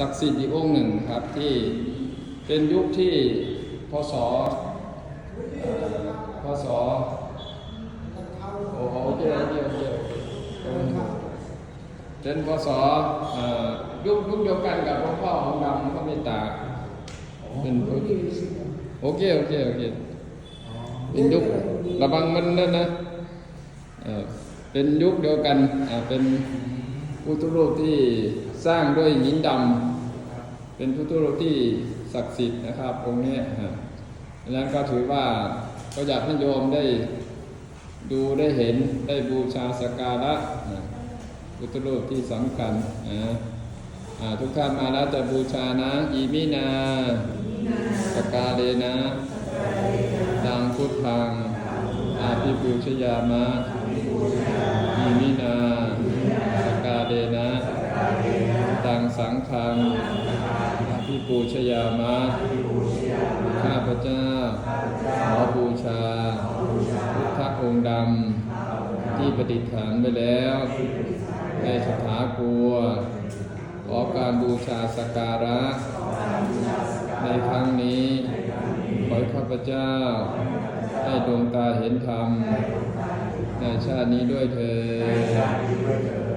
ศักดิ์สิทธิ์อีกองค์หนึ่งครับที่เป็นยุคที่พศพศโอ้โหโอเคโอเคโอเคเคเป็นพศเอ่อยุคยุคเดียวกันกับหลวงพ่อของดำพระเมตตาเป็นโอเคโอเคโอเคเป็นยุคระวังมันนั่นนะเอ่อเป็นยุคเดียวกันอ่าเป็น พุทธรูปที่สร้างด้วยหินดำเป็นพุทธรูปที่ศักดิ์สิทธิ์นะครับองค์นี้ฮะดังนั้นก็ถือว่าก็อยากให้โยมได้ดูได้เห็นได้บูชาสักการะพุทธรูปที่สำคัญนะทุกท่านมาแล้วจะบูชานะอีมินาสกาเลนะดังพุทธังอาภิปูชยามะอิมินาสกาเลนะ ดังสังฆังอภิปูชยามะข้าพเจ้าขอบูชา พุทธองค์ดำที่ประดิษฐานไว้แล้วในสถากัวขอการบูชาสการะ ในครั้งนี้ขอข้าพเจ้าได้ดวงตาเห็นธรรมในชาตินี้ด้วยเถิด